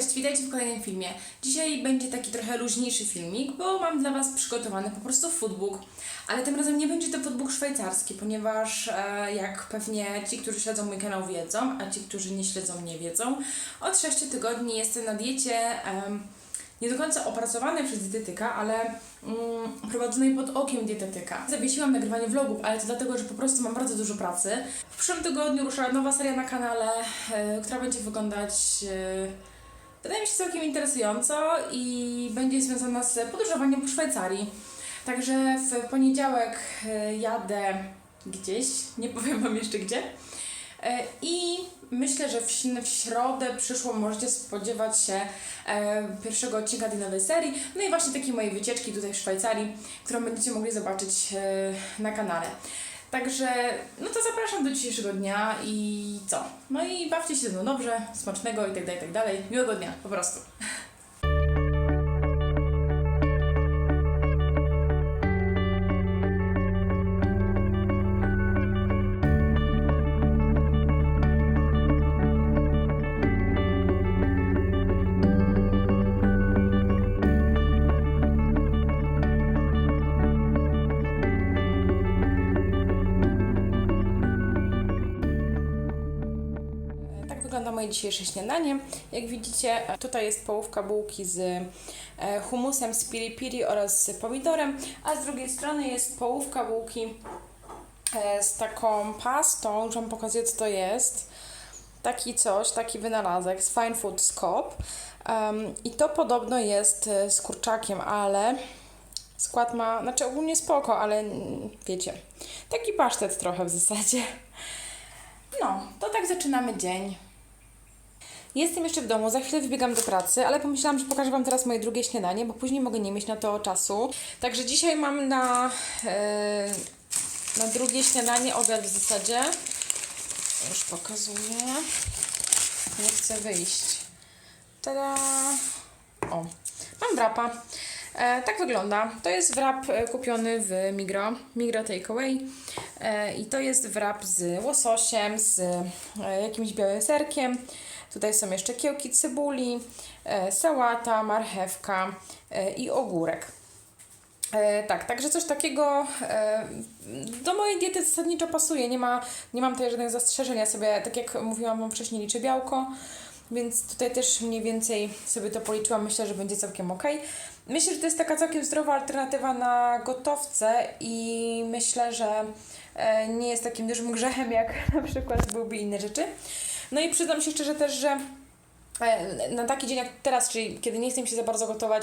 Cześć, witajcie w kolejnym filmie. Dzisiaj będzie taki trochę luźniejszy filmik, bo mam dla Was przygotowany po prostu foodbook. Ale tym razem nie będzie to foodbook szwajcarski, ponieważ e, jak pewnie ci, którzy śledzą mój kanał wiedzą, a ci, którzy nie śledzą nie wiedzą, od 6 tygodni jestem na diecie em, nie do końca opracowanej przez dietetyka, ale mm, prowadzonej pod okiem dietetyka. Zawiesiłam nagrywanie vlogów, ale to dlatego, że po prostu mam bardzo dużo pracy. W przyszłym tygodniu rusza nowa seria na kanale, e, która będzie wyglądać... E, Wydaje mi się całkiem interesująco i będzie związana z podróżowaniem po Szwajcarii. Także w poniedziałek e, jadę gdzieś, nie powiem Wam jeszcze gdzie. E, I myślę, że w, w środę przyszłą możecie spodziewać się e, pierwszego odcinka tej nowej serii. No i właśnie takiej mojej wycieczki tutaj w Szwajcarii, którą będziecie mogli zobaczyć na kanale. Także, no to zapraszam do dzisiejszego dnia i co? No i bawcie się ze mną dobrze, smacznego i tak dalej, i tak. Miłego dnia, po prostu. Moje dzisiejsze śniadanie. Jak widzicie, tutaj jest połówka bułki z e, humusem, z piri piri oraz z pomidorem, a z drugiej strony jest połówka bułki e, z taką pastą, już Wam pokazuję co to jest. Taki coś, taki wynalazek z Fine Food Scope. Um, I to podobno jest e, z kurczakiem, ale skład ma, znaczy ogólnie spoko, ale wiecie, taki pasztet trochę w zasadzie. No, to tak zaczynamy dzień. Jestem jeszcze w domu, za chwilę wybiegam do pracy, ale pomyślałam, że pokażę Wam teraz moje drugie śniadanie, bo później mogę nie mieć na to czasu. Także dzisiaj mam na, e, na drugie śniadanie obiad w zasadzie. Już pokazuję. Nie chcę wyjść. Tada! O, mam wrapa. E, tak wygląda. To jest wrap e, kupiony w Migro, Migro Takeaway. E, I to jest wrap z łososiem, z e, jakimś białym serkiem. Tutaj są jeszcze kiełki cebuli, e, sałata, marchewka i ogórek. Tak, także coś takiego do mojej diety zasadniczo pasuje. Nie, ma, nie mam tutaj żadnych zastrzeżeń. Ja sobie, tak jak mówiłam Wam wcześniej, liczę białko, więc tutaj też mniej więcej sobie to policzyłam. Myślę, że będzie całkiem ok. Myślę, że to jest taka całkiem zdrowa alternatywa na gotowce i myślę, że e, nie jest takim dużym grzechem, jak na przykład byłby inne rzeczy. No i przyznam się szczerze też, że e, na taki dzień jak teraz, czyli kiedy nie chcę mi się za bardzo gotować,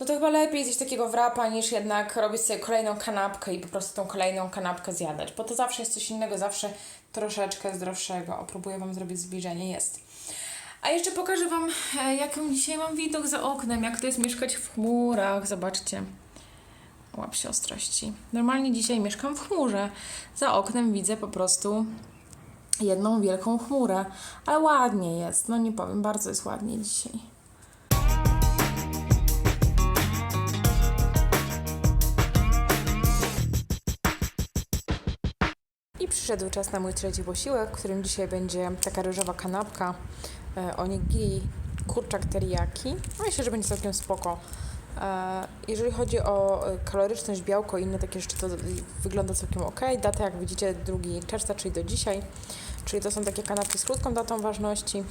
no to chyba lepiej zjeść takiego wrapa, niż jednak robić sobie kolejną kanapkę i po prostu tą kolejną kanapkę zjadać, bo to zawsze jest coś innego, zawsze troszeczkę zdrowszego. O, próbuję Wam zrobić zbliżenie, jest. A jeszcze pokażę Wam, e, jaki dzisiaj mam widok za oknem, jak to jest mieszkać w chmurach, zobaczcie. Łap się ostrości. Normalnie dzisiaj mieszkam w chmurze. Za oknem widzę po prostu jedną wielką chmurę, ale ładnie jest, no nie powiem, bardzo jest ładnie dzisiaj. I przyszedł czas na mój trzeci posiłek, którym dzisiaj będzie taka ryżowa kanapka, onigiri, kurczak teriyaki. Myślę, że będzie całkiem spoko. E, Jeżeli chodzi o e, kaloryczność, białko i inne takie rzeczy, to wygląda całkiem ok. Data, jak widzicie, 2 czerwca, czyli do dzisiaj. Czyli to są takie kanapki z krótką datą ważności.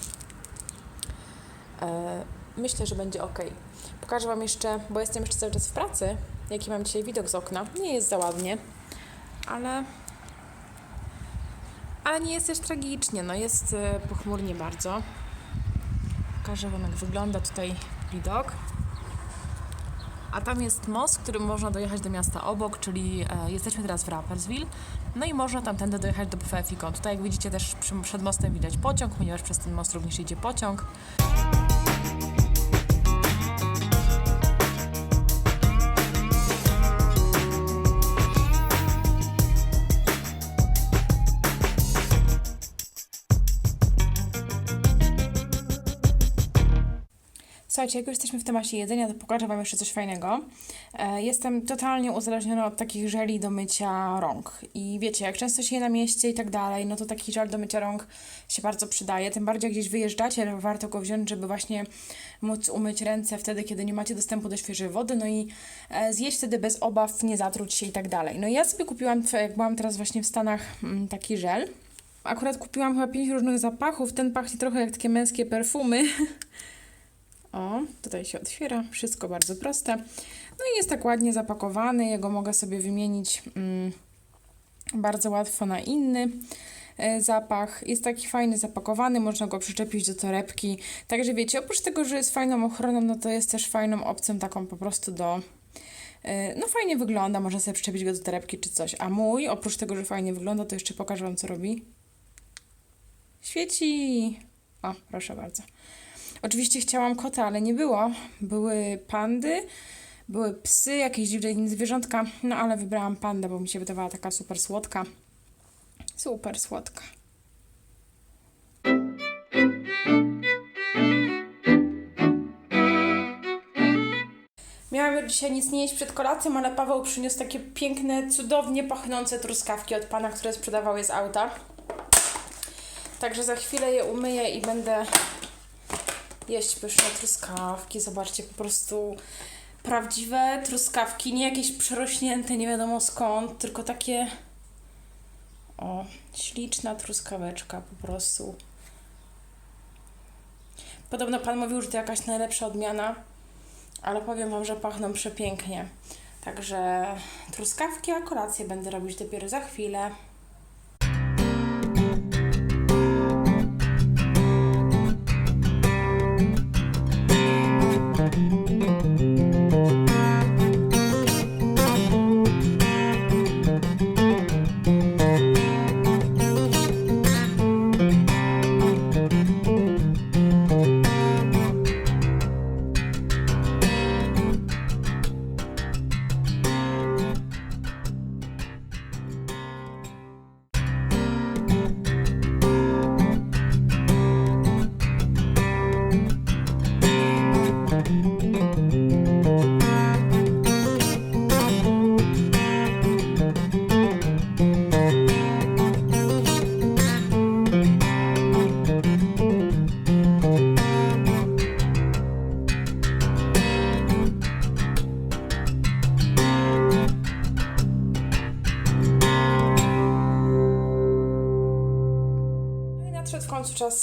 E, Myślę, że będzie ok. Pokażę Wam jeszcze, bo jestem jeszcze cały czas w pracy, jaki mam dzisiaj widok z okna. Nie jest za ładnie, ale ale nie jest też tragicznie, no jest e, pochmurnie bardzo. Pokażę Wam, jak wygląda tutaj widok. A tam jest most, którym można dojechać do miasta obok, czyli e, jesteśmy teraz w Rapperswil. No i można tamtędy dojechać do Buffet. Tutaj, jak widzicie, też przy, przed mostem widać pociąg, ponieważ przez ten most również idzie pociąg. Słuchajcie, jak już jesteśmy w temacie jedzenia, to pokażę Wam jeszcze coś fajnego. E, Jestem totalnie uzależniona od takich żeli do mycia rąk. I wiecie, jak często się je na mieście i tak dalej, no to taki żel do mycia rąk się bardzo przydaje. Tym bardziej jak gdzieś wyjeżdżacie, warto go wziąć, żeby właśnie móc umyć ręce wtedy, kiedy nie macie dostępu do świeżej wody, no i e, zjeść wtedy bez obaw, nie zatruć się i tak dalej. No i ja sobie kupiłam, jak byłam teraz właśnie w Stanach, mm, taki żel. Akurat kupiłam chyba pięć różnych zapachów. Ten pachnie trochę jak takie męskie perfumy. O, tutaj się otwiera, wszystko bardzo proste. No i jest tak ładnie zapakowany, jego mogę sobie wymienić mm, bardzo łatwo na inny e, zapach. Jest taki fajny zapakowany, można go przyczepić do torebki. Także wiecie, oprócz tego, że jest fajną ochroną, no to jest też fajną opcją taką po prostu do... e, No fajnie wygląda, można sobie przyczepić go do torebki czy coś. A mój, oprócz tego, że fajnie wygląda, to jeszcze pokażę Wam, co robi. Świeci! O, proszę bardzo. Oczywiście chciałam kota, ale nie było. Były pandy, były psy, jakieś dziwne inne zwierzątka, no ale wybrałam pandę, bo mi się wydawała taka super słodka. Super słodka. Miałam dzisiaj nic nie jeść przed kolacją, ale Paweł przyniósł takie piękne, cudownie pachnące truskawki od pana, które sprzedawał je z auta. Także za chwilę je umyję i będę jeść pyszne truskawki. Zobaczcie, po prostu prawdziwe truskawki, nie jakieś przerośnięte, nie wiadomo skąd, tylko takie o, śliczna truskaweczka po prostu. Podobno pan mówił, że to jakaś najlepsza odmiana, ale powiem wam, że pachną przepięknie. Także truskawki, a kolację będę robić dopiero za chwilę.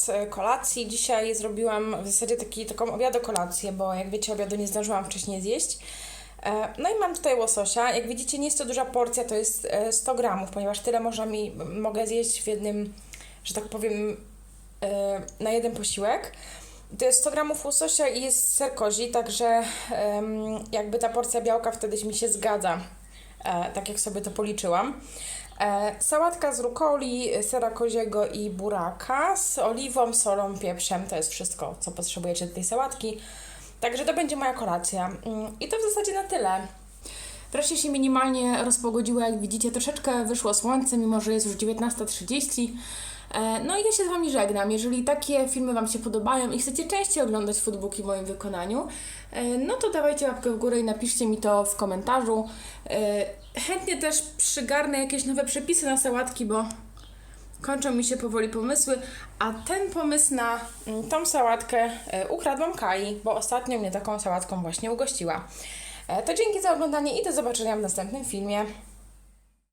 E, kolacji. Dzisiaj zrobiłam w zasadzie taki, taką obiadokolację, bo jak wiecie, obiadu nie zdążyłam wcześniej zjeść. E, No i mam tutaj łososia. Jak widzicie, nie jest to duża porcja, to jest e, 100 gramów, ponieważ tyle można mi, mogę zjeść w jednym, że tak powiem, e, na jeden posiłek. To jest 100 gramów łososia i jest ser kozi, także jakby ta porcja białka wtedy mi się zgadza, e, tak jak sobie to policzyłam. E, sałatka z rukoli, sera koziego i buraka z oliwą, solą, pieprzem. To jest wszystko, co potrzebujecie do tej sałatki. Także to będzie moja kolacja. Mm, I to w zasadzie na tyle. Wreszcie się minimalnie rozpogodziło, jak widzicie, troszeczkę wyszło słońce, mimo że jest już 19.30. E, No i ja się z Wami żegnam. Jeżeli takie filmy Wam się podobają i chcecie częściej oglądać foodbooki w moim wykonaniu, e, no to dawajcie łapkę w górę i napiszcie mi to w komentarzu. E, Chętnie też przygarnę jakieś nowe przepisy na sałatki, bo kończą mi się powoli pomysły, a ten pomysł na mm, tą sałatkę ukradłam Kai, bo ostatnio mnie taką sałatką właśnie ugościła. To dzięki za oglądanie i do zobaczenia w następnym filmie.